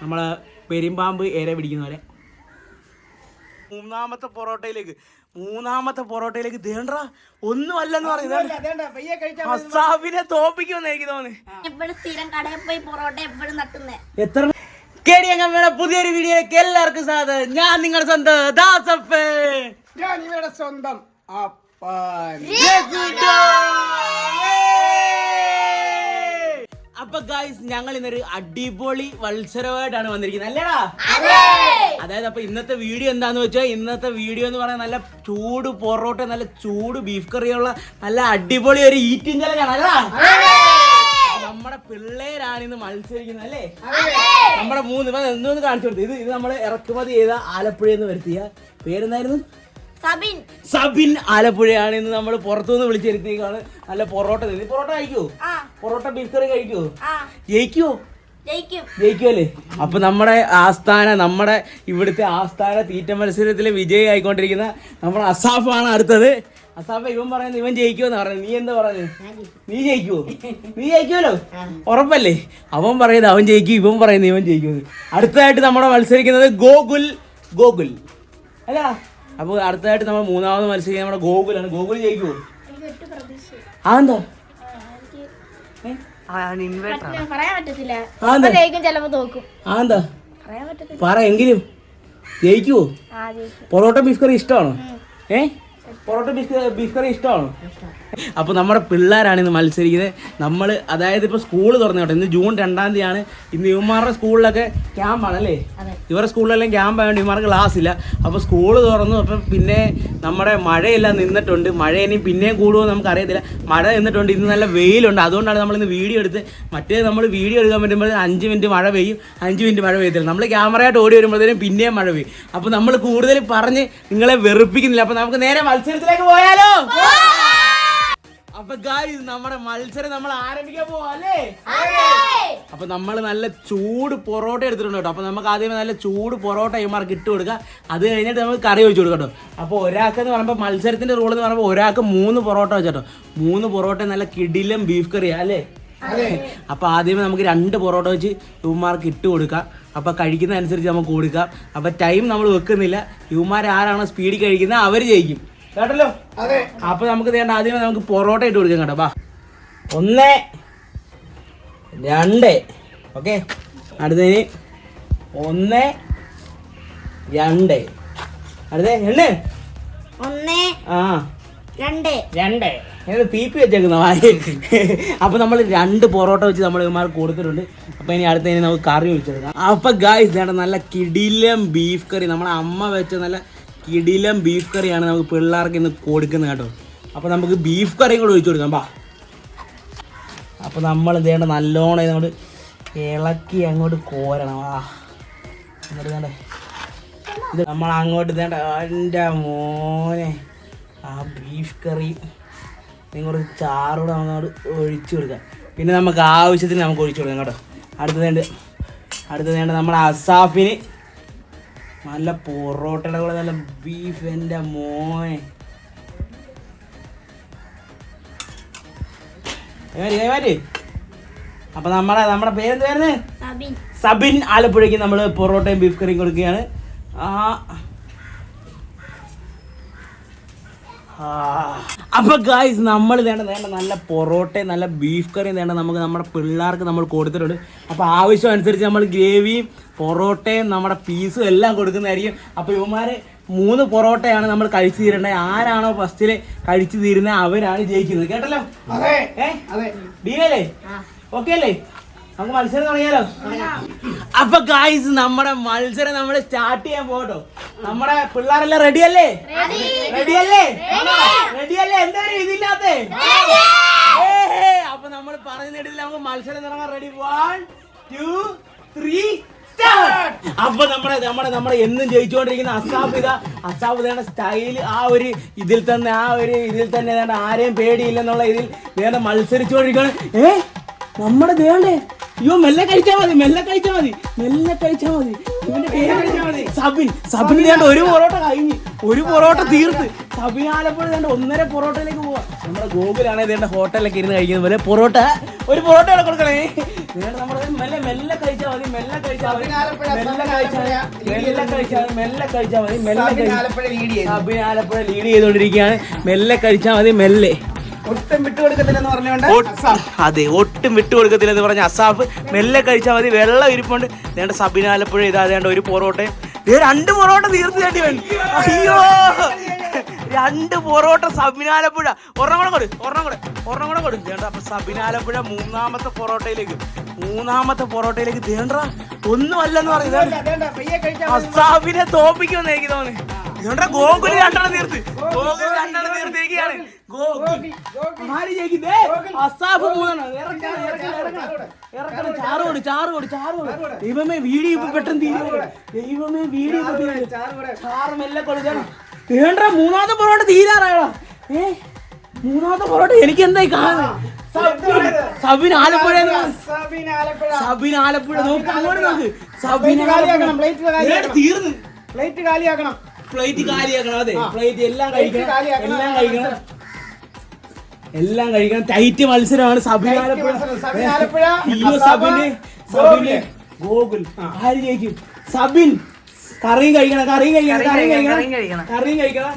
നമ്മളെ പെരുമ്പാമ്പ് ഏറെ പിടിക്കുന്ന പോലെ. മൂന്നാമത്തെ പൊറോട്ടയിലേക്ക് മൂന്നാമത്തെ പൊറോട്ടയിലേക്ക് ദേണ്ട ഒന്നും അല്ലെന്ന് പറയുന്നത് അസാബിനെ തോപ്പിക്കുമെന്ന് എനിക്ക് തോന്നുന്നു. എത്ര കേടിയങ്ങമ്മയുടെ പുതിയൊരു വീഡിയോയിലേക്ക് എല്ലാവർക്കും സ്വാഗതം. ഞാൻ നിങ്ങളുടെ സ്വന്തം ദാസഫ് ഞാൻ ഇവരുടെ സ്വന്തം അപ്പൻ. അപ്പൊ ഗായ്സ് ഞങ്ങൾ ഇന്നൊരു അടിപൊളി മത്സരമായിട്ടാണ് വന്നിരിക്കുന്നത്. അല്ലേടാ? അതായത് അപ്പൊ ഇന്നത്തെ വീഡിയോ എന്താന്ന് വെച്ചാൽ ഇന്നത്തെ വീഡിയോ എന്ന് പറഞ്ഞാൽ നല്ല ചൂട് പൊറോട്ട നല്ല ചൂട് ബീഫ് കറിയുള്ള നല്ല അടിപൊളി ഒരു ഈറ്റിംഗ് ചലഞ്ചാണ് അല്ലടാ നമ്മുടെ പിള്ളേരാണ് ഇന്ന് മത്സരിക്കുന്നത് അല്ലേ? നമ്മുടെ മൂന്ന് ഇപ്പൊ എന്തോന്ന് കാണിച്ചു കൊടുത്തു. ഇത് ഇത് നമ്മൾ ഇറക്കുമതി ചെയ്ത ആലപ്പുഴയിൽ നിന്ന് വരുത്തിയ പേരെന്തായിരുന്നു? സബിൻ. സബിൻ ആലപ്പുഴയാണ് ഇന്ന് നമ്മൾ പുറത്തുനിന്ന് വിളിച്ചിരുത്തിയേക്കാണ് നല്ല പൊറോട്ട തരുന്നത് നീ പൊറോട്ട കഴിക്കുവോ ആ. പൊറോട്ട ബീഫ് കറി ജയിക്കുവോ ജയിക്കും? ജയിക്കുമല്ലേ അപ്പൊ നമ്മുടെ ആസ്ഥാന നമ്മുടെ ഇവിടുത്തെ ആസ്ഥാന തീറ്റ മത്സരത്തിലെ വിജയി ആയിക്കൊണ്ടിരിക്കുന്ന നമ്മുടെ അസാഫാണ് അടുത്തത്. അസാഫ് ഇവൻ പറയുന്നത് ഇവൻ ജയിക്കുമെന്ന് പറഞ്ഞു നീ എന്താ പറയുന്നത് നീ ജയിക്കുവോ? നീ ജയിക്കുമല്ലോ ഉറപ്പല്ലേ? അവൻ പറയുന്നത് അവൻ ജയിക്കും ഇവൻ പറയുന്നത് ഇവൻ ജയിക്കുമെന്ന് അടുത്തതായിട്ട് നമ്മുടെ മത്സരിക്കുന്നത് ഗോകുൽ ഗോകുൽ. അല്ല അപ്പോൾ അടുത്തതായിട്ട് നമ്മൾ മൂന്നാമത് മത്സരിക്കുന്നത് നമ്മുടെ ഗോകുലാണ്. ഗോകുൽ ജയിക്കൂ അതെന്താ? പറ എങ്കിലും. ജയിക്കുവോ? ആ ജയിക്കും. പൊറോട്ട ബീഫ് കറി ഇഷ്ടമാണോ? ഏ? പൊറോട്ട ബീഫ് ബീഫ് കറി ഇഷ്ടമാണോ? അപ്പോൾ നമ്മുടെ പിള്ളേരാണ് ഇന്ന് മത്സരിക്കുന്നത്. നമ്മൾ അതായത് ഇപ്പോൾ സ്കൂൾ തുറന്നു കേട്ടോ. ഇന്ന് ജൂൺ രണ്ടാം തീയതിയാണ്. ഇന്ന് ഇവന്മാരുടെ സ്കൂളിലൊക്കെ ക്യാമ്പാണ് അല്ലേ? ഇവരുടെ സ്കൂളിലെല്ലാം ക്യാമ്പ് ആയതുകൊണ്ട് ഇവന്മാർക്ക് ക്ലാസ് ഇല്ല. അപ്പോൾ സ്കൂൾ തുറന്നു. അപ്പം പിന്നെ നമ്മുടെ മഴയെല്ലാം നിന്നിട്ടുണ്ട്. മഴ ഇനി പിന്നെയും കൂടുമോ നമുക്ക് അറിയത്തില്ല മഴ നിന്നിട്ടുണ്ട്. ഇന്ന് നല്ല വെയിലുണ്ട്. അതുകൊണ്ടാണ് നമ്മൾ ഇന്ന് വീഡിയോ എടുത്ത് മറ്റേ നമ്മൾ വീഡിയോ എടുക്കാൻ പറ്റുമ്പോൾ അഞ്ച് മിനിറ്റ് മഴ പെയ്യും. അഞ്ച് മിനിറ്റ് മഴ പെയ്യത്തില്ല. നമ്മൾ ക്യാമറയായിട്ട് ഓടി വരുമ്പോഴത്തേനും പിന്നെയും മഴ പെയ്യും. അപ്പോൾ നമ്മൾ കൂടുതൽ പറഞ്ഞ് നിങ്ങളെ വെറുപ്പിക്കുന്നില്ല. അപ്പോൾ നമുക്ക് നേരെ മത്സരത്തിലേക്ക് പോയാലോ? അപ്പൊ ഗായ്സ് നമ്മുടെ മത്സരം നമ്മൾ ആരംഭിക്കാൻ പോവാ അല്ലേ? അപ്പൊ നമ്മൾ നല്ല ചൂട് പൊറോട്ട എടുത്തിട്ടുണ്ട് കേട്ടോ. അപ്പൊ നമുക്ക് ആദ്യമേ നല്ല ചൂട് പൊറോട്ട ഇമാർക്ക് ഇട്ട് കൊടുക്കുക അത് കഴിഞ്ഞിട്ട് നമുക്ക് കറി ഒഴിച്ചു കൊടുക്കാം കേട്ടോ. അപ്പോൾ ഒരാൾക്ക് എന്ന് പറയുമ്പോൾ മത്സരത്തിന്റെ റൂൾ എന്ന് പറയുമ്പോൾ ഒരാൾക്ക് മൂന്ന് പൊറോട്ട വെച്ചോ മൂന്ന് പൊറോട്ട നല്ല കിടിലും ബീഫ് കറിയാ അല്ലേ? അപ്പൊ ആദ്യമേ നമുക്ക് രണ്ട് പൊറോട്ട വെച്ച് ഇവന്മാർക്ക് ഇട്ട് കൊടുക്കാം. അപ്പൊ കഴിക്കുന്ന അനുസരിച്ച് നമുക്ക് കൊടുക്കാം. അപ്പൊ ടൈം നമ്മൾ വെക്കുന്നില്ല. ഇവന്മാർ ആരാണോ സ്പീഡിൽ കഴിക്കുന്നത് അവർ ജയിക്കും. കേട്ടല്ലോ? അതെ. അപ്പൊ നമുക്ക് വേണ്ട ആദ്യമേ നമുക്ക് പൊറോട്ട ഇട്ട് കൊടുക്കാം കേട്ടോ ബാ. ഒന്ന് രണ്ട് ഓക്കെ? അടുത്തതിന് ഒന്ന് രണ്ട്. അടുത്ത എണ്ണ? ഒന്ന് ആ. രണ്ട്. രണ്ട്. പീപ്പി പി പി വെച്ചേക്കുന്ന വായി അപ്പൊ നമ്മൾ രണ്ട് പൊറോട്ട വെച്ച് നമ്മൾ ഇവന്മാർ കൊടുത്തിട്ടുണ്ട്. അപ്പൊ ഇനി അടുത്തതിന് നമുക്ക് കറി വെച്ചെടുക്കാം. അപ്പൊ ഗായ്സ് വേണ്ട നല്ല കിടിലം ബീഫ് കറി നമ്മളെ അമ്മ വെച്ച നല്ല കിടിലം ബീഫ് കറിയാണ് നമുക്ക് പിള്ളേർക്ക് ഇന്ന് കൊടുക്കുന്നത് കേട്ടോ. അപ്പോൾ നമുക്ക് ബീഫ് കറിയും കൂടെ ഒഴിച്ചു കൊടുക്കാം ബാ. അപ്പോൾ നമ്മൾ എന്ത് ചെയ്യണ്ട നല്ലോണം ഇതങ്ങോട്ട് ഇളക്കി അങ്ങോട്ട് കോരണം ആ. എന്നിട്ട് വേണ്ടേ ഇത് നമ്മൾ അങ്ങോട്ട് ഇതേണ്ട. എന്റെ മോനെ ആ ബീഫ് കറി നിങ്ങളോട് ചാറൂടെ അങ്ങോട്ട് ഒഴിച്ചു കൊടുക്കാം. പിന്നെ നമുക്ക് ആവശ്യത്തിന് നമുക്ക് ഒഴിച്ചു കൊടുക്കാം കേട്ടോ. അടുത്തത് വേണ്ട. നമ്മുടെ അസാഫിന് നല്ല പൊറോട്ടയുടെ കൂടെ നല്ല ബീഫ് എന്റെ മോനെ. അപ്പൊ നമ്മടെ അപ്പം നമ്മുടെ നമ്മുടെ പേരെന്തായിരുന്നു സബിൻ. സബിൻ ആലപ്പുഴയ്ക്ക് നമ്മൾ പൊറോട്ടയും ബീഫ് കറിയും കൊടുക്കുകയാണ്. ആ ആ. അപ്പൊ ഗായ്സ് നമ്മൾ വേണ്ട വേണ്ട നല്ല പൊറോട്ടയും നല്ല ബീഫ് കറിയും വേണ്ട നമുക്ക് നമ്മുടെ പിള്ളേർക്ക് നമ്മൾ കൊടുത്തിട്ടുണ്ട്. അപ്പൊ ആവശ്യം അനുസരിച്ച് നമ്മൾ ഗ്രേവിയും പൊറോട്ടയും നമ്മുടെ പീസും എല്ലാം കൊടുക്കുന്നതായിരിക്കും. അപ്പൊ ഇവന്മാരെ മൂന്ന് പൊറോട്ടയാണ് നമ്മൾ കഴിച്ചു തീരേണ്ടത് ആരാണോ ഫസ്റ്റിൽ കഴിച്ചു തീരുന്നത് അവരാണ് ജയിക്കുന്നത്. കേട്ടല്ലോ? അതെ. ഏ? അതെ. ഡീലല്ലേ ഓക്കെ അല്ലേ? നമുക്ക് മത്സരം തുടങ്ങിയാലോ? അപ്പൊ ഗായ്സ് നമ്മുടെ മത്സരം നമ്മൾ സ്റ്റാർട്ട് ചെയ്യാൻ പോട്ടോ നമ്മുടെ പിള്ളേരെല്ലാം റെഡി അല്ലേ? റെഡി അല്ലേ? റെഡി അല്ലേ? എന്താ ഇതില്ലാത്ത? അപ്പൊ നമ്മൾ പറഞ്ഞിട്ടില്ല നമുക്ക് മത്സരം തുടങ്ങാൻ റെഡി വൺ ടു ത്രീ അപ്പൊ നമ്മുടെ നമ്മുടെ നമ്മുടെ എന്നും ജയിച്ചുകൊണ്ടിരിക്കുന്ന അസാബിത അസാബിതയുടെ സ്റ്റൈൽ ആ ഒരു ഇതിൽ തന്നെ ആ ഒരു ഇതിൽ തന്നെ ആരെയും പേടിയില്ലെന്നുള്ള ഇതിൽ വേണ്ട മത്സരിച്ചുകൊണ്ടിരിക്കുകയാണ്. ഏ നമ്മുടെ ദേണ്ടേ അയ്യോ മെല്ലെ കഴിച്ചാ മതി മെല്ലെ കഴിച്ചാ മതി മെല്ലെ കഴിച്ചാ മതി. സബിൻ സബിൻ വേണ്ട ഒരു പൊറോട്ട കഴിഞ്ഞ് ഒരു പൊറോട്ട തീർത്ത്. സബിൻ ആലപ്പുഴ വേണ്ട ഒന്നര പൊറോട്ടയിലേക്ക് പോവാ. നമ്മുടെ ഗോകുലാണ് ഇതേണ്ട ഹോട്ടലിലൊക്കെ ഇരുന്ന് കഴിക്കുന്ന പോലെ പൊറോട്ട ഒരു പൊറോട്ട കൊടുക്കണേ. നമ്മുടെ മെല്ലെ മെല്ലെ കഴിച്ചാ മതി മെല്ലെ കഴിച്ചാൽ മതി. മെല്ലെ കഴിച്ചാൽ മെല്ലെ കഴിച്ചാൽ മതി മെല്ലെ മതി സബിൻ ആലപ്പുഴ ലീഡ് ചെയ്തുകൊണ്ടിരിക്കുകയാണ് മെല്ലെ കഴിച്ചാൽ മതി മെല്ലെ. ഒട്ടും വിട്ടുകൊടുക്കത്തില്ലെന്ന് പറഞ്ഞുകൊണ്ട് ഒട്ടും അതെ ഒട്ടും എന്ന് പറഞ്ഞ അസാഫ് മെല്ലെ കഴിച്ചാൽ മതി വെള്ളം ഇരിപ്പുണ്ട്. നേണ്ട സബിന ആലപ്പുഴ ഇതാ വേണ്ട ഒരു പൊറോട്ടയും രണ്ട് പൊറോട്ട തീർത്ത് തേണ്ടി വേണം അയ്യോ രണ്ട് പൊറോട്ട സബിനാലപ്പുഴ ഒരെണ്ണം കൂടെ കൊടു ഒരെണ്ണം കൂടെ ഒരെണ്ണം കൂടെ കൊടു. വേണ്ട അപ്പൊ സബിനാലപ്പുഴ മൂന്നാമത്തെ പൊറോട്ടയിലേക്ക് മൂന്നാമത്തെ പൊറോട്ടയിലേക്ക് തേണ്ട ഒന്നുമല്ലെന്ന് പറയുന്നത്. അസാബിനെ തോപ്പിക്കുമെന്ന് എനിക്ക് തോന്നുന്നു. ഗോകുലി ഗോകുൽ രണ്ടെണ്ണം തീർത്ത്. ഗോകുലി രണ്ടെണ്ണം തീർത്തിരിക്കുകയാണ് ഗോകുൽ. ആര് ജയിക്കുന്നേ? അസാഫ് മൂന്നെണ്ണം ഇറക്കണം ഇറക്കണം ഇറക്കണം കൊടു ചാറ് കൊടു ദൈവമേ വീടി ഇപ്പൊ പെട്ടെന്ന് തീരുവോ? ദൈവമേ വീടി ഇപ്പൊ തീരുവോ? ചാറ് മെല്ലെ കൊടുക്കണം വേണ്ട മൂന്നാമത്തെ പൊറോട്ട തീരാറായടാ ഏ? മൂന്നാമത്തെ പൊറോട്ട എനിക്ക് എന്തായി കാണുന്നത്? സബിൻ ആലപ്പുഴ സബിൻ ആലപ്പുഴ. നോക്കി അങ്ങോട്ട് നോക്ക്. സബിൻ. തീർന്നു. പ്ലേറ്റ് കാലിയാക്കണം. പ്ലേറ്റ് കാലിയാക്കണം അതെ. പ്ലേറ്റ് എല്ലാം കഴിക്കണം. എല്ലാം കഴിക്കണം. എല്ലാം കഴിക്കണം ടൈറ്റ് മത്സരമാണ്. സബിൻ ഗോകുൽ ആര് ജയിക്കും? സബിൻ. കറിയും കഴിക്കണം കറിയും കഴിക്കണം കറിയും കഴിക്കണം കറിയും കഴിക്കണം.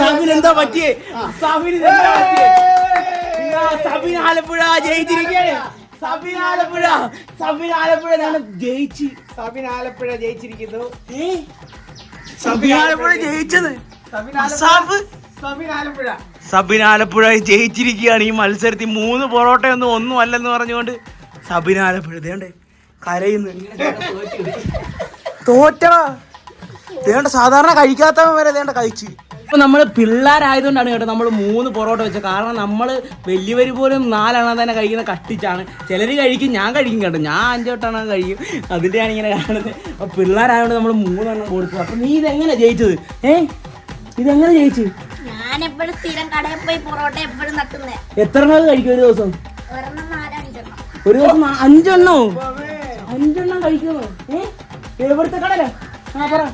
സബിൻ എന്താ പറ്റിയേ? സബിൻ സബിൻ ആലപ്പുഴ ജയിച്ചിരിക്കുകയാണ് സബിൻ ആലപ്പുഴ. സബിൻ ആലപ്പുഴ. ഞാൻ ജയിച്ച്. സബിൻ ആലപ്പുഴ ജയിച്ചിരിക്കുന്നു. സബിൻ ആലപ്പുഴ ജയിച്ചത്. സബിൻ ആലപ്പുഴ. സബിൻ ആലപ്പുഴ ജയിച്ചിരിക്കുകയാണ്. ഈ മത്സരത്തിൽ മൂന്ന് പൊറോട്ടയൊന്നും ഒന്നും അല്ലെന്ന് പറഞ്ഞുകൊണ്ട് സബിൻ ആലപ്പുഴ ദേണ്ടേ കരയുന്നു. തോറ്റടാ. ദേണ്ട സാധാരണ കഴിക്കാത്തവൻ വരെ ദേണ്ട കഴിച്ചു. ഇപ്പൊ നമ്മൾ പിള്ളേരായതുകൊണ്ടാണ് കേട്ടോ നമ്മൾ മൂന്ന് പൊറോട്ട വെച്ചത്. കാരണം നമ്മൾ വലിയവർ പോലും നാലെണ്ണം തന്നെ കഴിക്കുന്ന കഷ്ടിച്ചാണ് ചിലർ കഴിക്കും ഞാൻ കഴിക്കും കേട്ടോ. ഞാൻ അഞ്ചോട്ടെണ്ണം കഴിക്കും. അതിന്റെയാണ് ഇങ്ങനെ കാണുന്നത്. അപ്പൊ പിള്ളേരായതുകൊണ്ട് നമ്മൾ മൂന്നെണ്ണം കൊടുത്തു. അപ്പൊ നീ ഇതെങ്ങനെ ജയിച്ചത്? ഏ? ഇതെങ്ങനെ ജയിച്ചു? ഞാൻ എപ്പോഴും സ്ഥിരം കടയിൽ പോയി പൊറോട്ട എപ്പോഴും തട്ടുന്നേ എത്ര നാൾ കഴിക്കും ഒരു ദിവസം? ഒരെണ്ണം നാലഞ്ചെണ്ണം ഒരു ദിവസം അഞ്ചെണ്ണോ? അഞ്ചെണ്ണം കഴിക്കുന്നു എവിടുത്തെ കടല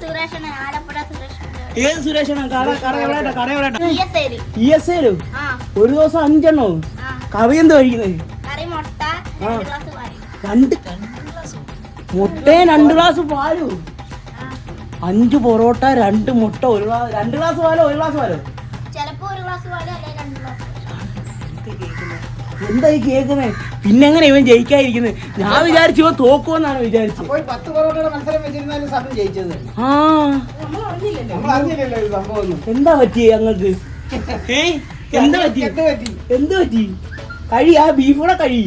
സുരേഷാണ് ആലപ്പുഴ സുരേഷ് ഏത് സുരേഷാണ്? കട കട എവിടെ കട എവിടെ ശരി ഇ എസ് എല്ലോ ആ. ഒരു ദിവസം അഞ്ചെണ്ണോ? ആ. കറി എന്ത് കഴിക്കുന്നത് കറി മുട്ട രണ്ട് ഗ്ലാസ് പാൽ. രണ്ട് മുട്ടയും രണ്ട് ഗ്ലാസ് പാലും? അഞ്ച് പൊറോട്ട രണ്ട് മുട്ട ഒരു ഗ്ലാസ് രണ്ട് ഗ്ലാസ് പാലോ ഒരു ഗ്ലാസ് പാലോ? എന്താ ഈ കേൾക്കുന്നേ? പിന്നെ എങ്ങനെ ഇവൻ ജയിക്കാതിരിക്കുന്നത് ഞാൻ വിചാരിച്ചു ഇവൻ തോക്കുമെന്നാണ് വിചാരിച്ചത്. അപ്പോൾ പത്ത് പൊറോട്ടയുടെ മത്സരം വെച്ചിരുന്നാലും സബിൻ ജയിച്ചത്. ആ. നമ്മൾ അറിഞ്ഞില്ലല്ലോ സംഭവം എന്താ പറ്റി ഞങ്ങൾക്ക് എന്താ പറ്റി? എന്ത് പറ്റി? കഴി ആ ബീഫോടെ കഴി.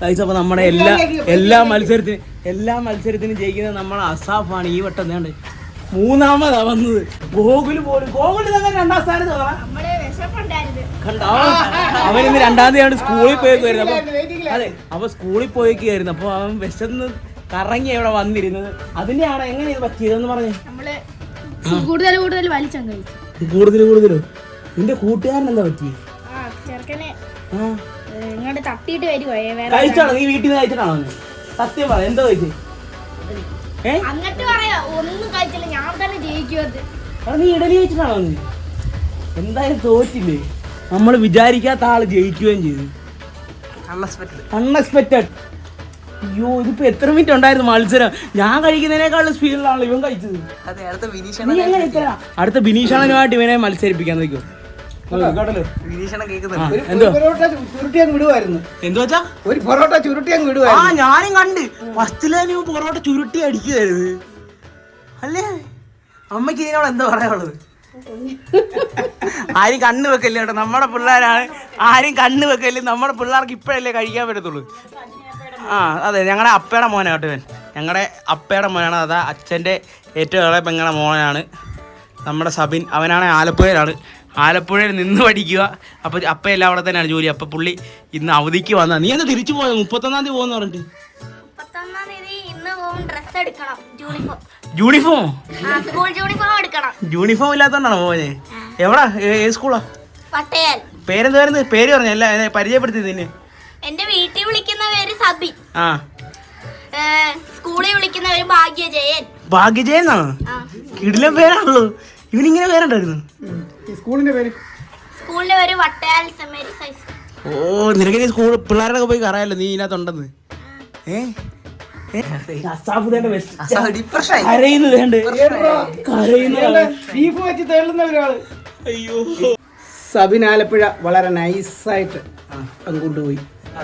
ഗൈസ് അപ്പൊ നമ്മുടെ എല്ലാ എല്ലാ മത്സരത്തിനും എല്ലാ മത്സരത്തിനും ജയിക്കുന്നത് നമ്മളെ അസാഫാണ് ഈ വട്ടം. വേണ്ട മൂന്നാമതാ വന്നത്. ഗോകുൽ പോലും ഗോകുൽ തന്നെ രണ്ടാം സ്ഥാനത്ത് കണ്ടോ? അവൻ ഇന്ന് രണ്ടാം തീയതി സ്കൂളിൽ പോയേക്കുമായിരുന്നു അപ്പൊ. അതെ അപ്പൊ സ്കൂളിൽ പോയേക്കായിരുന്നു അപ്പൊ അവൻ വിശന്ന് കറങ്ങി അവിടെ വന്നിരുന്നത്. അതിന്റെയാണ് എങ്ങനെ ഇത് പറ്റിയതെന്ന് പറഞ്ഞു? നമ്മൾ കൂടുതൽ കൂടുതൽ വലിച്ചം കൂടുതൽ കൂടുതലോ നിന്റെ കൂട്ടുകാരൻ എന്താ പറ്റി കഴിച്ചാണോ നീ വീട്ടിൽ നിന്ന് കഴിച്ചിട്ടാണോ സത്യം പറ എന്താ കഴിച്ചു? ഏ? അങ്ങോട്ട് പറയാ ഒന്നും കഴിച്ചില്ല. ഞാൻ തന്നെ ജയിക്കുന്നത് നീ ഇഡലി കഴിച്ചിട്ടാണോ വന്നത്? എന്തായാലും തോറ്റില്ലേ? നമ്മൾ വിചാരിക്കാത്ത ആൾ ജയിക്കുകയും ചെയ്തു. അൺഎക്സ്പെക്റ്റഡ് അയ്യോ ഇതിപ്പോ എത്ര മിനിറ്റ് ഉണ്ടായിരുന്നു മത്സരം? ഞാൻ കഴിക്കുന്നതിനേക്കാളും സ്പീഡിലാണല്ലോ ഇവൻ കഴിച്ചത്. അടുത്ത ബിനീഷണനുമായിട്ട് ഇവനെ മത്സരിപ്പിക്കാൻ ആ, ഒരു പൊറോട്ട ചുരുട്ടി അങ്ങ് വിടുവായിരുന്നു എന്തോ ഒരു പൊറോട്ട ചുരുട്ടി അങ്ങ് ആ ഞാനും കണ്ട്. ഫസ്റ്റിലെ പൊറോട്ട ചുരുട്ടി അടിക്കുമായിരുന്നു അല്ലേ? അമ്മയ്ക്ക് ഇതിനോട് എന്താ പറയാനുള്ളത്? ആരും കണ്ണു വെക്കല്ലേ കേട്ടോ? നമ്മുടെ പിള്ളേരാണ്. ആരും കണ്ണു വെക്കല്ലേ? നമ്മുടെ പിള്ളേർക്ക് ഇപ്പോഴല്ലേ കഴിക്കാൻ പറ്റത്തുള്ളൂ. ആ അതെ ഞങ്ങളുടെ അപ്പയുടെ മോനാണ് കേട്ടോ ഇവൻ. ഞങ്ങളുടെ അപ്പയുടെ മോനാണ് അതാ അച്ഛന്റെ ഏറ്റവും ഇളയ പെങ്ങളുടെ മോനാണ്. നമ്മുടെ സബിൻ അവനാണ് ആലപ്പുഴയിലാണ്. ആലപ്പുഴയിൽ നിന്ന് പഠിക്കുക. അപ്പോൾ അപ്പയെല്ലാം അവിടെ തന്നെയാണ് ജോലി. അപ്പോൾ പുള്ളി ഇന്ന് അവധിക്ക് വന്ന. നീ എന്താ തിരിച്ചു പോയത് മുപ്പത്തൊന്നാം തീയതി പോകുന്ന പറഞ്ഞിട്ട്. മുപ്പത്തൊന്നാം തീയതി ഇന്ന് പോകും. ഡ്രസ്സ് എടുക്കണം. യൂണിഫോം യൂണിഫോം സ്കൂൾ യൂണിഫോം എടുക്കണം. യൂണിഫോം ഇല്ലാത്തോണ്ടാണോ മോനെ? എവിടാ? ഏത് സ്കൂളാ പട്ടയാൽ പേരെന്തായിരുന്നു പേര് പറഞ്ഞു അല്ല പരിചയപ്പെടുത്തി നിന്നെ എന്റെ വീട്ടിൽ വിളിക്കുന്ന പേര് സബി. ആ. സ്കൂളിൽ വിളിക്കുന്ന പേര് ഭാഗ്യജയൻ. ഭാഗ്യജയെന്നാണോ ആ. കിടിലം പേരാണല്ലോ. ഇവനിങ്ങനെ പേരുണ്ടായിരുന്നു. സ്കൂളിന്റെ പേര്? സ്കൂളിന്റെ പേര് വട്ടയാൽ സെമേരി സൈസ്. ഓ നിനക്ക് നീ സ്കൂൾ പിള്ളേരൊക്കെ പോയി കറിയാലോ നീ ഇതിനകത്തുണ്ടെന്ന് ഏ? ബീഫ് വെച്ച് തേളുന്ന ഒരാൾ. അയ്യോ. സബിൻ ആലപ്പുഴ വളരെ നൈസായിട്ട് അങ്ങ് കൊണ്ടുപോയി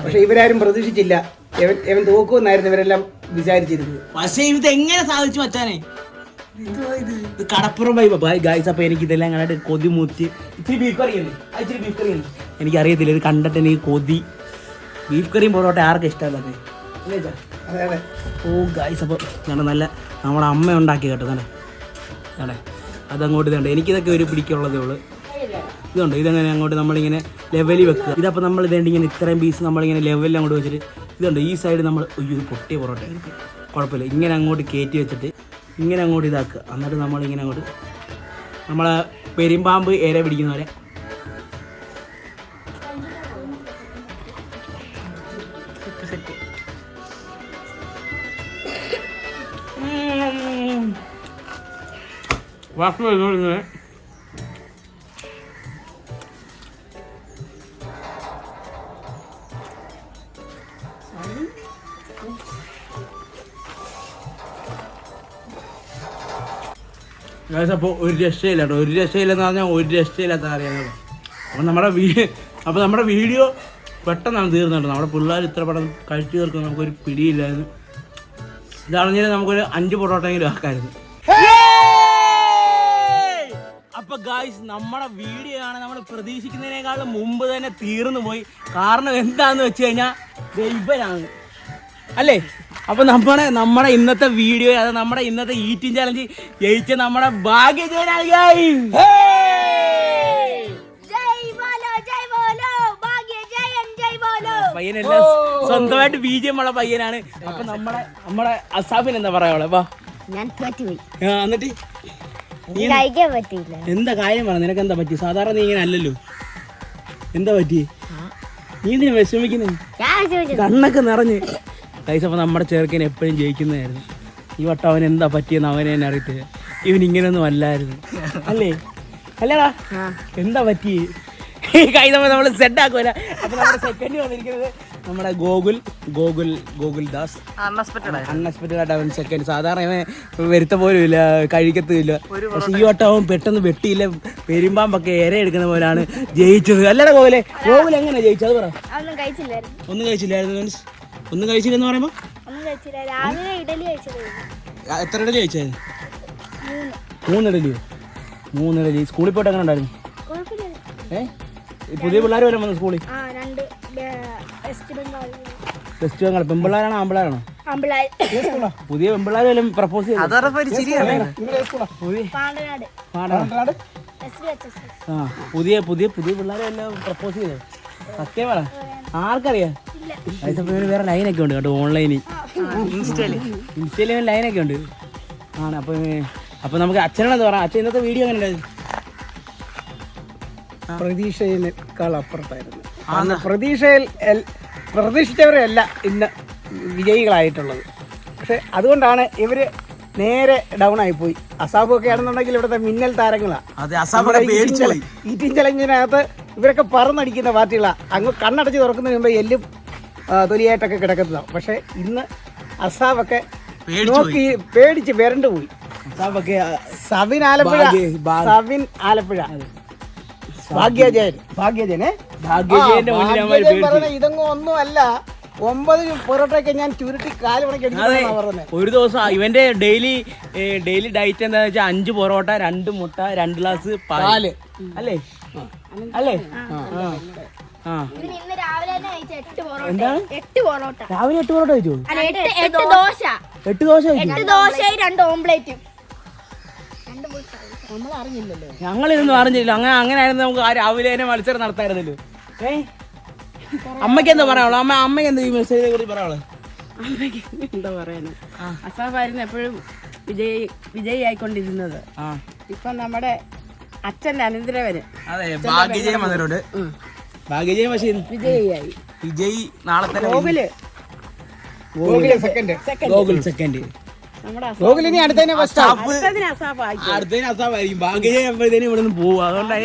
പക്ഷെ ഇവരാരും പ്രതീക്ഷിച്ചില്ല. എവൻ എവൻ തോക്കുമെന്നായിരുന്നു ഇവരെല്ലാം വിചാരിച്ചിരുന്നത്. പക്ഷേ ഇത് എങ്ങനെ സാധിച്ചു മച്ചാനെ? ഇത്? കടപ്പുറം ബൈ ബൈ ഗായ്സ് അപ്പൊ എനിക്ക് ഇതെല്ലാം കണ്ടിട്ട് കൊതി മൂത്തി. ഇച്ചിരി ബീഫ് കറി ഇച്ചിരി ബീഫ് കറി എനിക്കറിയത്തില്ല ഇത് കണ്ടിട്ട് എനിക്ക് കൊതി. ബീഫ് കറിയും പൊറോട്ട ആർക്കും ഇഷ്ടമല്ലാതെ അല്ലേ ചാ? അതെ ഓ ഗായ്സ് അപ്പോൾ ഞാൻ നല്ല നമ്മുടെ അമ്മ ഉണ്ടാക്കി കേട്ടോ തന്നെ അതെ അതങ്ങോട്ട് ഇതുണ്ട്. എനിക്കിതൊക്കെ ഒരു പിടിക്കുള്ളതേ ഉള്ളൂ. ഇതുണ്ട്. ഇതങ്ങനെ അങ്ങോട്ട് നമ്മളിങ്ങനെ ലെവലിൽ വെക്കുക. ഇതപ്പോൾ നമ്മൾ ഇതേണ്ട ഇങ്ങനെ ഇത്രയും പീസ് നമ്മളിങ്ങനെ ലെവലിൽ അങ്ങോട്ട് വെച്ചിട്ട് ഇതുണ്ട്. ഈ സൈഡ് നമ്മൾ അയ്യോ ഇത് പൊട്ടിയ പൊറോട്ട കുഴപ്പമില്ല. ഇങ്ങനെ അങ്ങോട്ട് കയറ്റി വെച്ചിട്ട് ഇങ്ങനെ അങ്ങോട്ട് ഇതാക്കുക. എന്നിട്ട് നമ്മളിങ്ങനെ അങ്ങോട്ട് നമ്മളെ പെരുമ്പാമ്പ് ഏര പിടിക്കുന്നവരെ വാക്ക് വരുന്നത് അപ്പോൾ ഒരു രക്ഷയില്ല കേട്ടോ. ഒരു രക്ഷയില്ലെന്ന് പറഞ്ഞാൽ ഒരു രക്ഷയില്ലാത്ത അറിയാം അപ്പോൾ നമ്മുടെ വീ അപ്പോൾ നമ്മുടെ വീഡിയോ പെട്ടെന്നാണ് തീർന്നത് നമ്മുടെ പിള്ളേർ ഇത്ര പടം കഴിച്ചു തീർക്കുന്നത് നമുക്കൊരു പിടിയില്ലായിരുന്നു. ഇതാണെങ്കിൽ നമുക്കൊരു അഞ്ച് പൊറോട്ടയെങ്കിലും ആക്കായിരുന്നു. ഗായ്സ് നമ്മുടെ വീഡിയോ ആണ് നമ്മൾ പ്രതീക്ഷിക്കുന്നതിനേക്കാളും മുമ്പ് തന്നെ തീർന്നു പോയി. കാരണം എന്താന്ന് വെച്ച് കഴിഞ്ഞാൽ ദൈവനാണ് അല്ലേ? അപ്പൊ നമ്മുടെ നമ്മുടെ ഇന്നത്തെ വീഡിയോ അത് നമ്മുടെ ഇന്നത്തെ ഈറ്റിംഗ് ചാലഞ്ച് ജയിച്ച നമ്മുടെ ഭാഗ്യജയനാണ് പയ്യനെല്ലാം സ്വന്തമായിട്ട് ഉള്ള പയ്യനാണ്. അപ്പൊ നമ്മുടെ നമ്മുടെ അസാബിന് എന്താ പറയാ എന്നിട്ട്? കഴിക്കാൻ പറ്റിയില്ല. എന്താ കാര്യം പറ? നിനക്ക് എന്താ പറ്റി? സാധാരണ നീ ഇങ്ങനെ അല്ലല്ലോ. എന്താ പറ്റി? നീ എന്തിനാ വിഷമിക്കുന്നേ? കണ്ണൊക്കെ നിറഞ്ഞ്. കൈസ് അപ്പൊ നമ്മുടെ ചെറുക്കൻ എപ്പോഴും ജയിക്കുന്നതായിരുന്നു. ഈ വട്ടം അവൻ എന്താ പറ്റിയെന്ന് അവനെ തന്നെ അറിയത്തില്ല. ഇവൻ ഇങ്ങനെയൊന്നും അല്ലായിരുന്നു. അല്ലേ? അല്ലടാ. എന്താ പറ്റി? കൈ നമ്മൾ സെറ്റ് ആക്കുമല്ല അപ്പൊ നമ്മുടെ സെക്കൻഡ് വന്നിരിക്കുന്നത് നമ്മുടെ ഗോകുൽ ഗോകുൽ ഗോകുൽ ദാസ്. അൺഎക്സ്പെക്ടഡ് ആയിട്ട്. അവൻ സെക്കൻഡ് സാധാരണ വരുത്ത പോലും ഇല്ല കഴിക്കത്തില്ല പക്ഷെ ഈ വട്ടം അവൻ പെട്ടെന്ന് വെട്ടിയില്ല പെരുമ്പാമ്പൊക്കെ ഇര എടുക്കുന്ന പോലാണ് ജയിച്ചത്. അല്ലടാ ഗോകുലെ ഗോകുൽ എങ്ങനെ ജയിച്ചത് അത് പറ. ഒന്നും കഴിച്ചില്ലായിരുന്നു. ഒന്നും കഴിച്ചില്ലായിരുന്നു മീൻസ് ഒന്നും കഴിച്ചില്ലെന്ന് പറയുമ്പോൾ ഒന്നും കഴിച്ചില്ല. രാവിലെ ഇഡലി കഴിച്ചത് എത്ര ഇടലി കഴിച്ചത് മൂന്നിടലിയോ മൂന്നിടലി സ്കൂളിൽ പോയിട്ട് എങ്ങനെ ഉണ്ടായിരുന്നു? ഏ? ഈ പുതിയ പിള്ളേർ വരാൻ വന്നു സ്കൂളിൽ? ഫെസ്റ്റ് അങ്ങനെ പെമ്പിള്ളാരാണോ ആമ്പിളാരാണോ പുതിയ പെമ്പിള്ളാർ വല്ലതും പ്രപ്പോസ് ചെയ്തു? ആ പുതിയ പുതിയ പുതിയ പിള്ളേരെ എല്ലാം പ്രപ്പോസ് ചെയ്തു? സത്യം പറ. ആർക്കറിയാം? വേറെ ലൈനൊക്കെ ഉണ്ട് കേട്ടോ ഓൺലൈനിൽ ഇൻസ്റ്റയിൽ. ലൈനൊക്കെ ഉണ്ട്. ആണ് അപ്പൊ അപ്പൊ നമുക്ക് അച്ഛനാണെന്ന് പറയാം അച്ഛൻ ഇന്നത്തെ വീഡിയോ എങ്ങനെ ഉണ്ടായിരുന്നു പ്രതീക്ഷയേക്കാൾ അപ്പുറത്തായിരുന്നു പ്രതീക്ഷയിൽ പ്രതീക്ഷിച്ചവരല്ല ഇന്ന് വിജയികളായിട്ടുള്ളത്. പക്ഷെ അതുകൊണ്ടാണ് ഇവർ നേരെ ഡൗൺ ആയി പോയി. അസാബ് ഒക്കെ ആണെന്നുണ്ടെങ്കിൽ ഇവിടുത്തെ മിന്നൽ താരങ്ങളാണ് അതെ ഈറ്റിംഗ് ചലഞ്ചിനകത്ത് ഇവരൊക്കെ പറന്നടിക്കുന്ന പാർട്ടികളാണ് അങ്ങ് കണ്ണടച്ച് തുറക്കുന്നതിന് മുമ്പ് എല്ലും തൊലിയായിട്ടൊക്കെ കിടക്കുന്നതാണ് പക്ഷെ ഇന്ന് അസാബൊക്കെ നോക്കി പേടിച്ച് വരണ്ടു പോയി. സബിൻ ആലപ്പുഴ. സവിൻ ആലപ്പുഴ. ഭാഗ്യജയൻ. ഭാഗ്യജയനെ ഭാഗ്യജയന്റെ മുന്നിൽ അവന്മാര് പേടിച്ചു. പറഞ്ഞ ഒമ്പത് പൊറോട്ടയൊക്കെ ഞാൻ ചുരുട്ടി കാൽ മണിക്ക് അതെ എടുത്തു പറഞ്ഞത്. ഒരു ദിവസം ഇവന്റെ ഡെയിലി ഡെയിലി ഡയറ്റ് എന്താ വെച്ചാൽ അഞ്ച് പൊറോട്ട രണ്ട് മുട്ട രണ്ട് ഗ്ലാസ് പാൽ. പാൽ. അല്ലേ? അല്ലേ? ആ ആ ഇവന് ഇന്ന് രാവിലെ തന്നെ കഴിച്ച എട്ട് പൊറോട്ട. എന്താണ്? എട്ട് പൊറോട്ട. രാവിലെ എട്ട് പൊറോട്ട കഴിച്ചു? അല്ല എട്ട് എട്ട് ദോശ. എട്ട് ദോശ കഴിച്ചു? എട്ട് ദോശയും രണ്ട് ഓംപ്ലേറ്റും. ഞങ്ങൾ ഇതൊന്നും അറിഞ്ഞില്ല. അങ്ങനെ അങ്ങനെ ആയിരുന്നു നമുക്ക് ആ രാവിലെ തന്നെ മത്സരം നടത്തായിരുന്നല്ലോ. ഏ? അമ്മയ്ക്ക് എന്താ പറയാനുള്ളു? അമ്മ അമ്മയ്ക്ക് എന്താ ഈ മെസ്സേജിനെ കുറിച്ച് പറയാനുള്ളത് എന്താ പറയാന്? അസാഫായിരുന്നു എപ്പോഴും വിജയി വിജയിയായിക്കൊണ്ടിരുന്നത്. ആ. ഇപ്പൊ നമ്മുടെ അച്ഛന്റെ അനന്തരവന് അതെ ഭാഗ്യജയം വന്നിട്ടുണ്ട്. ഭാഗ്യജയം പക്ഷേ വിജയിയായി. വിജയ് നാളെ തന്നെ ഗോകുൽ. ഗോകുൽ സെക്കൻഡ്. ഗോകുൽ സെക്കൻഡ്. നമ്മുടെ അസാ- ഗോകുൽ ഇനി അടുത്തതിനെ ഫസ്റ്റ് അടുത്തതിന് അസാഫായിരിക്കും ഭാഗ്യം അപ്പോഴത്തേനും ഇവിടെ നിന്ന് പോകും അതുകൊണ്ടാണ്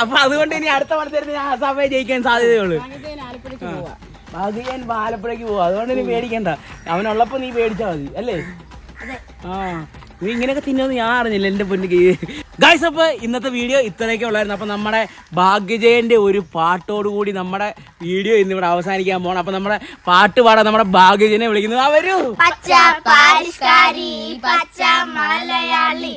അപ്പൊ അതുകൊണ്ട് ഇനി അടുത്ത മത്സരത്തിന് സമയം ജയിക്കാൻ സാധ്യതയുള്ളൂ. ഭാഗ്യൻ ആലപ്പുഴയ്ക്ക് പോവാ. അതുകൊണ്ട് നീ പേടിക്കണ്ട. അവനുള്ളപ്പോ നീ പേടിച്ചാ മതി അല്ലേ? ആ. നീ ഇങ്ങനെയൊക്കെ തിന്നോന്ന് ഞാൻ അറിഞ്ഞില്ല എന്റെ പൊന്നിക്ക് ഗായ്സ് അപ്പോൾ ഇന്നത്തെ വീഡിയോ ഇത്രയൊക്കെ ഉള്ളായിരുന്നു. അപ്പോൾ നമ്മുടെ ഭാഗ്യജയന്റെ ഒരു പാട്ടോട് കൂടി നമ്മുടെ വീഡിയോ ഇന്ന് ഇവിടെ അവസാനിക്കാൻ പോകണം അപ്പോൾ നമ്മുടെ പാട്ട് പാടാൻ നമ്മുടെ ഭാഗ്യജയനെ വിളിക്കുന്നത് ആ പച്ച പാരിഷ്കാരി പച്ച മലയാളി.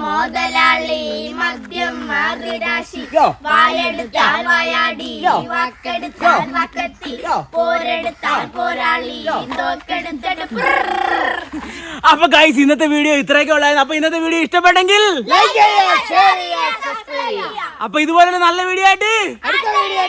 മോതലാളി മദ്യം മാതൃരാശി. വായെടുത്താൽ വായാടി വാക്കെടുത്താൽ വാക്കത്തി. പോരെടുത്താൽ പോരാളി തോക്കെടുത്തിട്ട് അപ്പൊ ഗൈസ് ഇന്നത്തെ വീഡിയോ ഇത്രയൊക്കെ ഉള്ളായിരുന്നു. അപ്പൊ ഇന്നത്തെ വീഡിയോ ഇഷ്ടപ്പെട്ടെങ്കിൽ അപ്പൊ ഇതുപോലെ നല്ല വീഡിയോ ആയിട്ട് അടുത്ത വീഡിയോ!